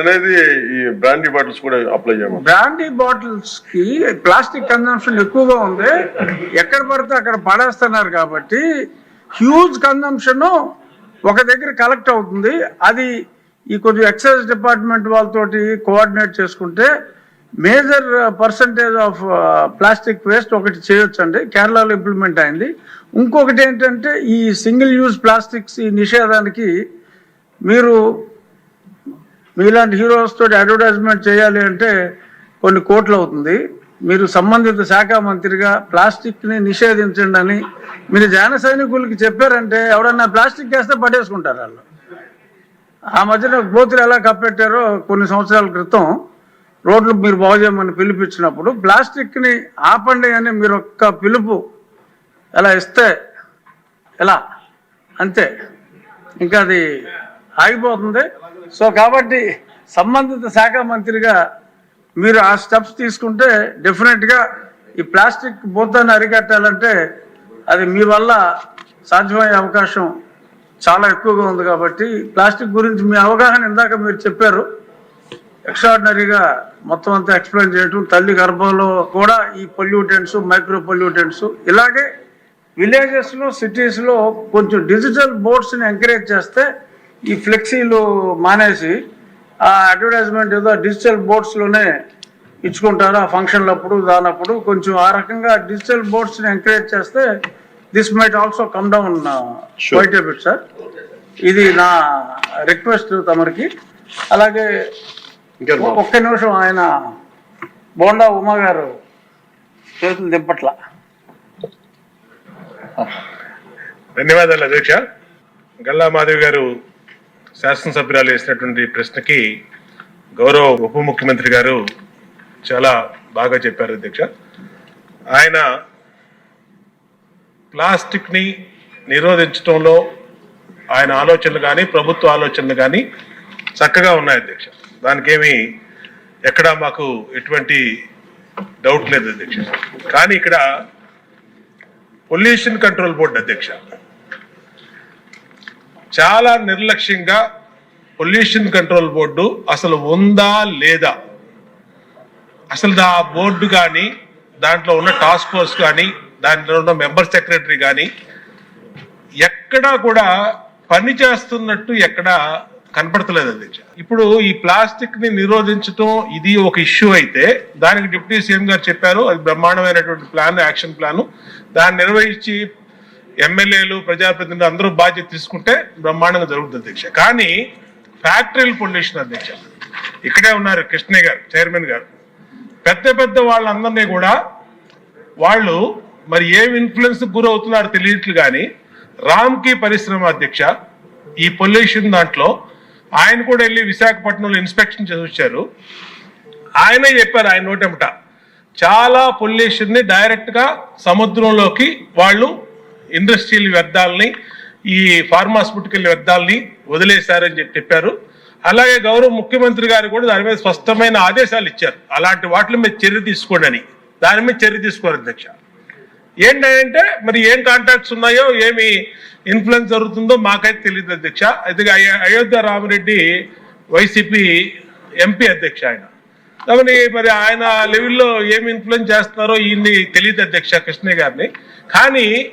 అనేది ఈ brandy bottles కూడా అప్లై చేయమని బ్రాండీ బాటిల్స్కి ప్లాస్టిక్ కన్జంప్షన్ ఎక్కువగా ఉంది. ఎక్కడ పడితే అక్కడ పడేస్తున్నారు కాబట్టి హ్యూజ్ కన్జంప్షన్ ఒక దగ్గర కలెక్ట్ అవుతుంది. అది ఈ కొంచెం ఎక్సైజ్ డిపార్ట్మెంట్ వాళ్ళతోటి కోఆర్డినేట్ చేసుకుంటే major percentage of plastic waste ఒకటి చేయొచ్చండి. కేరళలో ఇంప్లిమెంట్ అయింది. ఇంకొకటి ఏంటంటే ఈ సింగిల్ యూజ్ ప్లాస్టిక్స్ ఈ నిషేధానికి మీరు మీలాంటి హీరోస్ తోటి అడ్వర్టైజ్మెంట్ చేయాలి అంటే కొన్ని కోట్లు అవుతుంది. మీరు సంబంధిత శాఖ మంత్రిగా ప్లాస్టిక్ని నిషేధించండి అని మీరు జన సైనికులకి చెప్పారంటే ఎవడన్నా ప్లాస్టిక్ వేస్తే పడేసుకుంటారు వాళ్ళు. ఆ మధ్యన గోతులు ఎలా కప్పెట్టారో కొన్ని సంవత్సరాల క్రితం రోడ్లు మీరు బాగు చేయమని పిలిపించినప్పుడు ప్లాస్టిక్ని ఆపండి అని మీరు ఒక్క పిలుపు ఎలా ఇస్తే ఎలా? అంతే. ఇంకా అది ఆగిపోతుంది. సో కాబట్టి సంబంధిత శాఖ మంత్రిగా మీరు ఆ స్టెప్స్ తీసుకుంటే డెఫినెట్గా ఈ ప్లాస్టిక్ బోతాన్ని అరికట్టాలంటే అది మీ వల్ల సాధ్యమయ్యే అవకాశం చాలా ఎక్కువగా ఉంది కాబట్టి ప్లాస్టిక్ గురించి మీ అవగాహన ఇందాక మీరు చెప్పారు. ఎక్స్ట్రాడినరీగా మొత్తం అంతా ఎక్స్ప్లెయిన్ చేయటం తల్లి గర్భంలో కూడా ఈ పొల్యూటెంట్స్ మైక్రో పొల్యూటెంట్స్ ఇలాగే విలేజెస్లో సిటీస్లో కొంచెం డిజిటల్ బోర్డ్స్ని ఎంకరేజ్ చేస్తే ఈ ఫ్లెక్సీలు మానేసి ఆ అడ్వర్టైజ్మెంట్ ఏదో డిజిటల్ బోర్డ్స్లోనే ఇచ్చుకుంటారు ఆ ఫంక్షన్లప్పుడు దానప్పుడు. కొంచెం ఆ రకంగా డిజిటల్ బోర్డ్స్ని ఎంకరేజ్ చేస్తే this might also come down. Quite a bit sir. ఇది నా రిక్వెస్ట్ తమరికి. అలాగే ఒక్క నిమిషం ఆయన బోండా ఉమా గారు చేతులు దింపట్ల. ధన్యవాదాలు అధ్యక్ష. గల్లా మాధవి గారు శాసనసభ్యురాలు వేసినటువంటి ప్రశ్నకి గౌరవ ఉప ముఖ్యమంత్రి గారు చాలా బాగా చెప్పారు అధ్యక్ష. ఆయన ప్లాస్టిక్ని నిరోధించడంలో ఆయన ఆలోచనలు కానీ ప్రభుత్వ ఆలోచనలు కానీ చక్కగా ఉన్నాయి అధ్యక్ష. దానికేమి ఎక్కడా మాకు ఎటువంటి డౌట్ లేదు అధ్యక్ష. కానీ ఇక్కడ పొల్యూషన్ కంట్రోల్ బోర్డు అధ్యక్ష. చాలా నిర్లక్ష్యంగా పొల్యూషన్ కంట్రోల్ బోర్డు అసలు ఉందా లేదా? అసలు ఆ బోర్డు కానీ దాంట్లో ఉన్న టాస్క్ ఫోర్స్ కానీ దాంట్లో ఉన్న మెంబర్ సెక్రటరీ కానీ ఎక్కడా కూడా పని చేస్తున్నట్టు ఎక్కడా కనపడతలేదు అది. ఇప్పుడు ఈ ప్లాస్టిక్ని నిరోధించడం ఇది ఒక ఇష్యూ అయితే దానికి డిప్యూటీ సీఎం గారు చెప్పారు అది బ్రహ్మాండమైనటువంటి ప్లాన్ యాక్షన్ ప్లాన్. దాన్ని నిర్వహించి ఎమ్మెల్యేలు ప్రజాప్రతినిధులు అందరూ బాధ్యత తీసుకుంటే బ్రహ్మాండంగా జరుగుతుంది అధ్యక్ష. కానీ ఫ్యాక్టరీల పొల్యూషన్ అధ్యక్ష. ఇక్కడే ఉన్నారు కృష్ణయ్య గారు చైర్మన్ గారు. పెద్ద పెద్ద వాళ్ళందరినీ కూడా వాళ్ళు మరి ఏం ఇన్ఫ్లుయెన్స్ గురవుతున్నారో తెలియట్లు కానీ రామ్కి పరిశ్రమ అధ్యక్ష ఈ పొల్యూషన్ దాంట్లో ఆయన కూడా వెళ్ళి విశాఖపట్నంలో ఇన్స్పెక్షన్ చేసి వచ్చారు ఆయనే చెప్పారు ఆయన నోటెమట చాలా పొల్యూషన్ని డైరెక్ట్గా సముద్రంలోకి వాళ్ళు ఇండస్ట్రియల్ వ్యర్థాలని ఈ ఫార్మాస్యూటికల్ వ్యర్థాలని వదిలేశారని చెప్పి చెప్పారు. అలాగే గౌరవ ముఖ్యమంత్రి గారు కూడా దాని మీద స్పష్టమైన ఆదేశాలు ఇచ్చారు. అలాంటి వాటి మీద చర్య తీసుకోండి అని. దాని మీద చర్య తీసుకోరు అధ్యక్ష. ఏంటంటే మరి ఏం కాంటాక్ట్స్ ఉన్నాయో ఏమి ఇన్ఫ్లుయెన్స్ జరుగుతుందో మాకైతే తెలియదు అధ్యక్ష. అయితే అయోధ్య రామరెడ్డి వైసీపీ ఎంపీ అధ్యక్ష ఆయన. కాబట్టి మరి ఆయన లెవెల్లో ఏమి ఇన్ఫ్లుయెన్స్ చేస్తున్నారో ఈయన్ని తెలియదు అధ్యక్ష కృష్ణయ్య గారిని. కానీ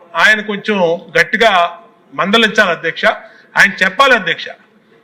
ఆయన కొంచెం గట్టిగా మందలించాలి అధ్యక్ష. ఆయన చెప్పాలి అధ్యక్ష.